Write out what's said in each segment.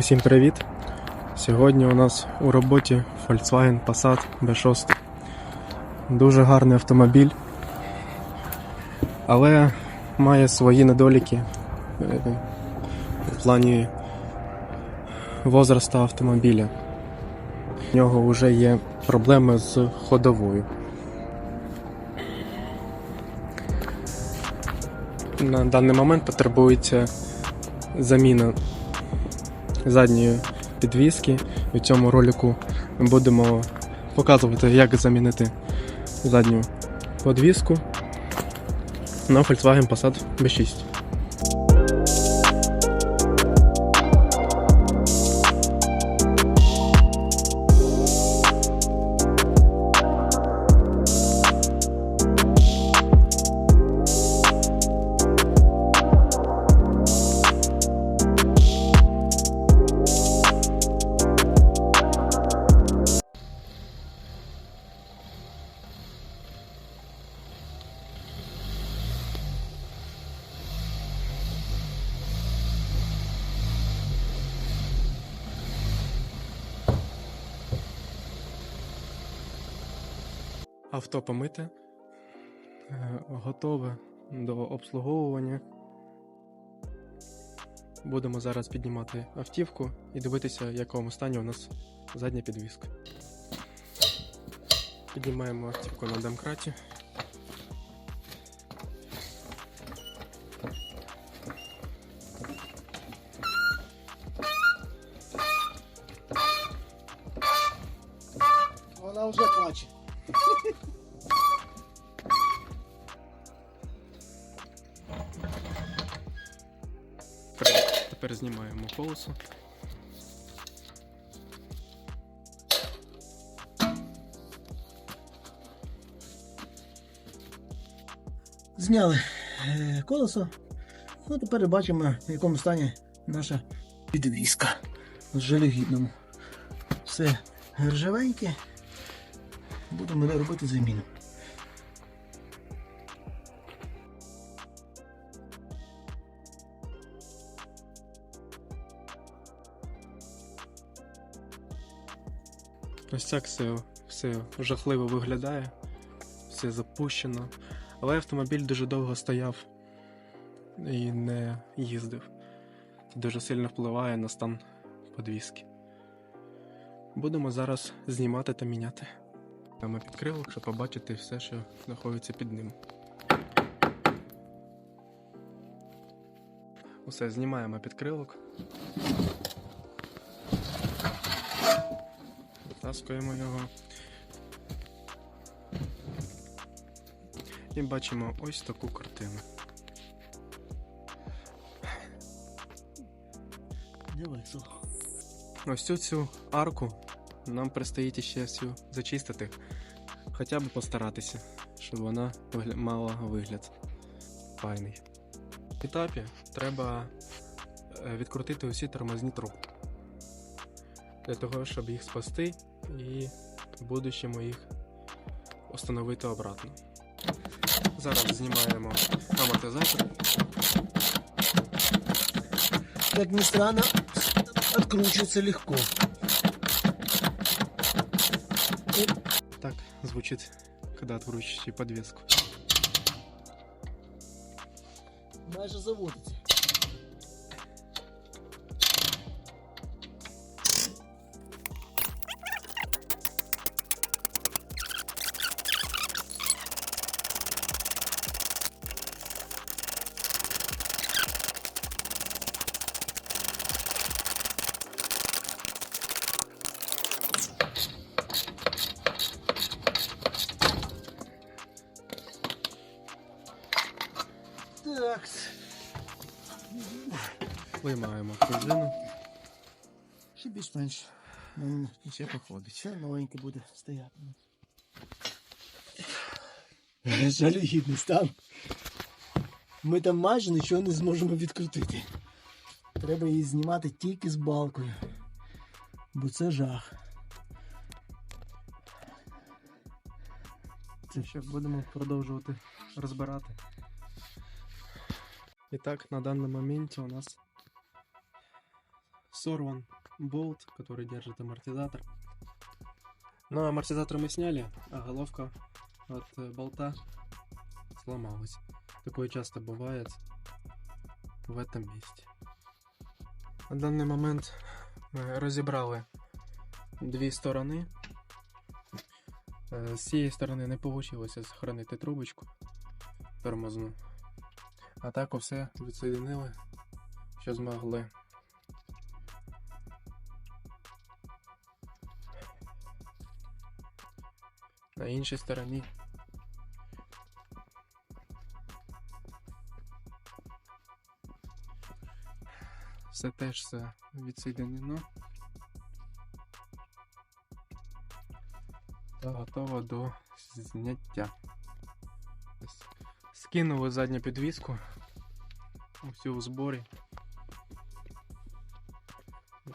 Усім привіт! Сьогодні у нас у роботі Volkswagen Passat B6. Дуже гарний автомобіль, але має свої недоліки е, в плані возраста автомобіля. У нього вже є проблеми з ходовою. На даний момент потребується заміна задньої підвіски. І в цьому ролику ми будемо показувати, як замінити задню подвіску на Volkswagen Passat B6. Авто помите, е, готове до обслуговування. Будемо зараз піднімати автівку і дивитися, в якому стані у нас задня підвіска. Піднімаємо автівку на домкраті. Вона вже плаче. Тепер- знімаємо колесо. Зняли е, колесо. Ну, тепер бачимо, в якому стані наша підвіска. В жалюгідному. Все ржавеньке. Будемо робити заміну. Ось так все, все жахливо виглядає, все запущено. Але автомобіль дуже довго стояв і не їздив. Це дуже сильно впливає на стан подвіски. Будемо зараз знімати та міняти. Там підкрилок, щоб побачити все, що знаходиться під ним. Усе, знімаємо підкрилок. Витаскуємо його. І бачимо ось таку картину. Ось цю арку нам предстоїть ще всю зачистити. Хоча б постаратися, щоб вона мала вигляд файний. В етапі треба е, відкрутити усі тормозні трубки. Для того, щоб їх спасти і в будущому їх встановити обратно. Зараз знімаємо амортизатор. Как ни странно, откручивается легко. Так звучит, когда откручиваете подвеску. Майже заводиться. Виймаємо пружину. Ще більш-менш. Ще походить. Ще новеньке буде стояти. Жалюгідний стан. Ми там майже нічого не зможемо відкрутити. Треба її знімати тільки з балкою. Бо це жах. Це що будемо продовжувати розбирати. І так, на даному моменті у нас сорван болт, который держит амортизатор. Но амортизатор мы сняли, а головка от э, болта сломалась. Такое часто бывает в этом месте. На даний момент ми розібрали дві сторони. Е, З цієї сторони не вийшло сохранити трубочку тормозну. А так все відсоєдинили, що змогли. На іншій стороні все теж все відсоєдинено. Та готово до зняття. Скинули задню підвіску. Усю в зборі.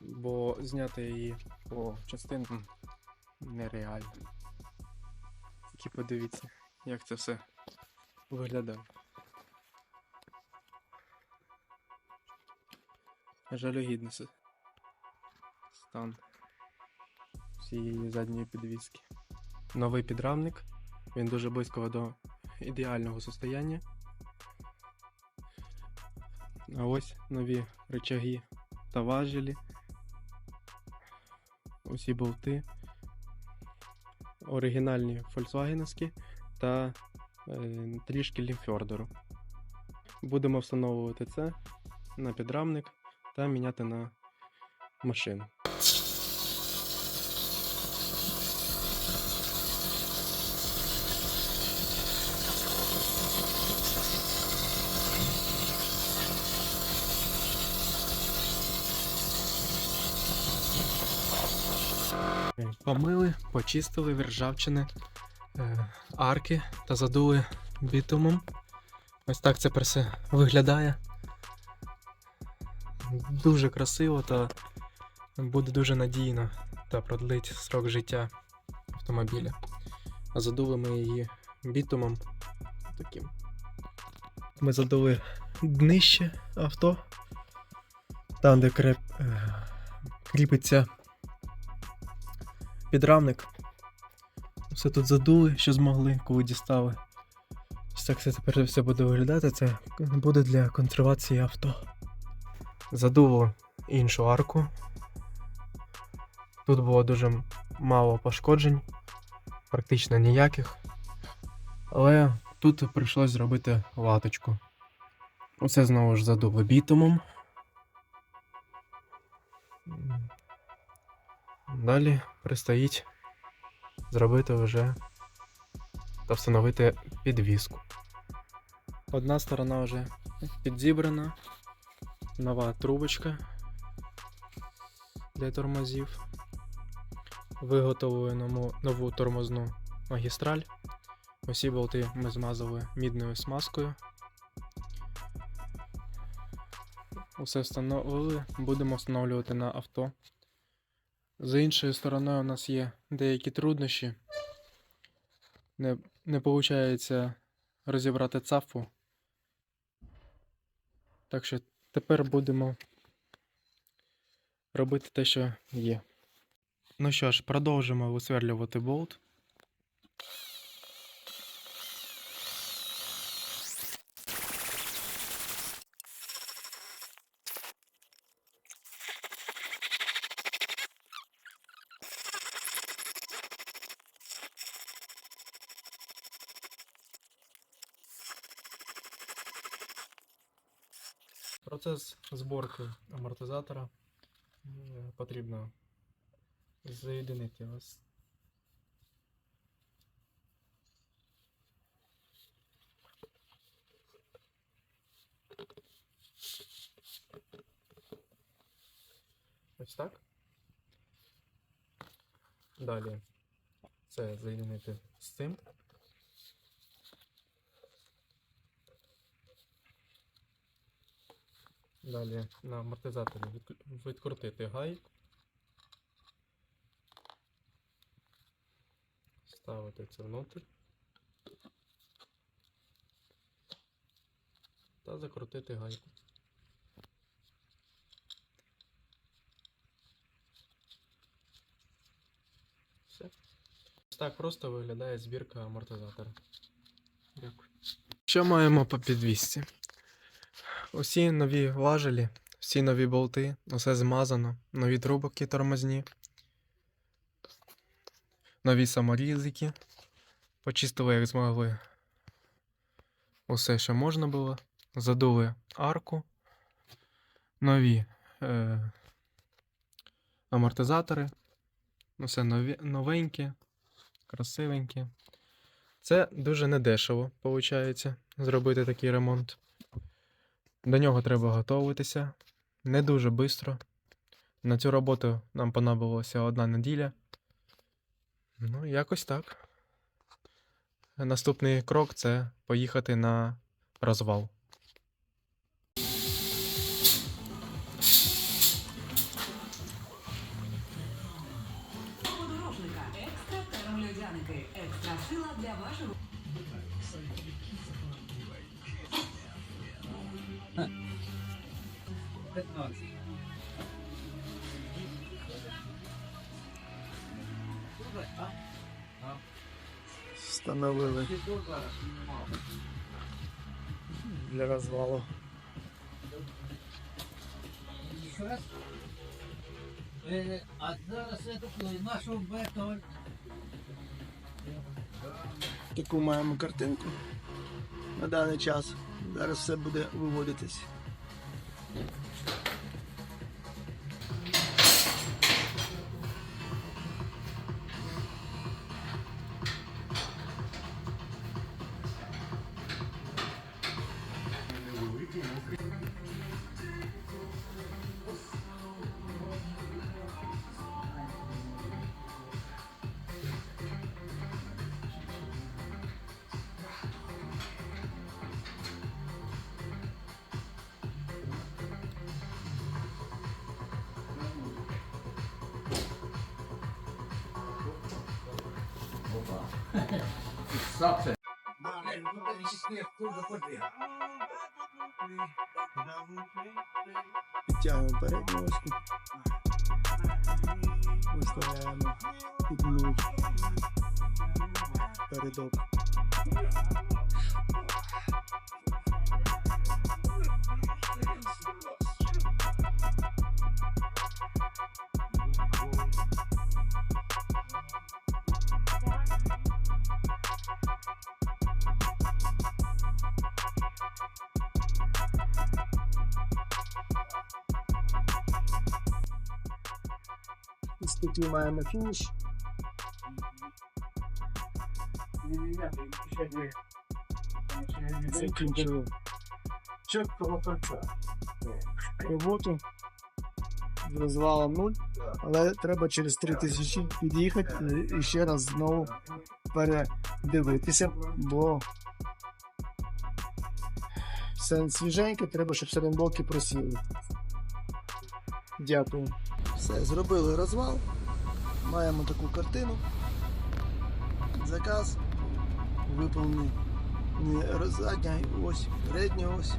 Бо зняти її по частинкам нереально. Тільки подивіться, як це все виглядає. Жалюгідний с- стан всієї задньої підвіски. Новий підрамник. Він дуже близько до ідеального состояння. А ось нові рычаги та важелі. Усі болти. Оригінальні фольксвагеновські та е, трішки лімфьордеру. Будемо встановлювати це на підрамник та міняти на машину. Помили, почистили від ржавчини е, арки та задули бітумом. Ось так це все виглядає. Дуже красиво та буде дуже надійно та продлить срок життя автомобіля. А задули ми її бітумом таким. Ми задули днище авто, там, де креп, е, кріпиться підрамник. Все тут задули, що змогли, коли дістали. Ось так це тепер все буде виглядати. Це буде для консервації авто. Задуло іншу арку. Тут було дуже мало пошкоджень, практично ніяких. Але тут прийшлось зробити латочку. Оце знову ж задуло бітумом. Далі предстоїть зробити вже та встановити підвіску. Одна сторона вже підзібрана, нова трубочка для тормозів. Виготовили нову, нову тормозну магістраль. Усі болти ми змазали мідною смазкою. Усе встановили, будемо встановлювати на авто. З іншої сторони, у нас є деякі труднощі. Не, не виходить розібрати цафу. Так що тепер будемо робити те, що є. Ну що ж, продовжимо висверлювати болт. Процес зборки амортизатора е, потрібно з'єдинити ось. Ось так. Далі це з'єднити з цим. Далі на амортизаторі відкрутити гайку, ставити це внутрі та закрутити гайку. Все. Ось так просто виглядає збірка амортизатора. Дякую. Що маємо по підвісці? Усі нові важелі, всі нові болти, усе змазано, нові трубки тормозні, нові саморізики. Почистили, як змогли усе, що можна було. Задули арку, нові е, амортизатори. Усе нові, новеньке, красивеньке. Це дуже недешево, виходить, зробити такий ремонт. До нього треба готуватися. Не дуже швидко. На цю роботу нам понадобилася одна неділя. Ну, якось так. Наступний крок це поїхати на розвал. Встановили для розвалу. А зараз нашого бетон. Таку маємо картинку на даний час. Зараз все буде виводитись. zawsze. Widziałem parę Parę. Thank Ось такий маємо фініш. Закінчили роботу з розвалом 0, але треба через 3000 під'їхати і ще раз знову передивитися, бо все свіженьке, треба, щоб середблоки просіли. Дякую. Все, зробили розвал. Маємо таку картину. Заказ виповнений не задня ось, передня ось.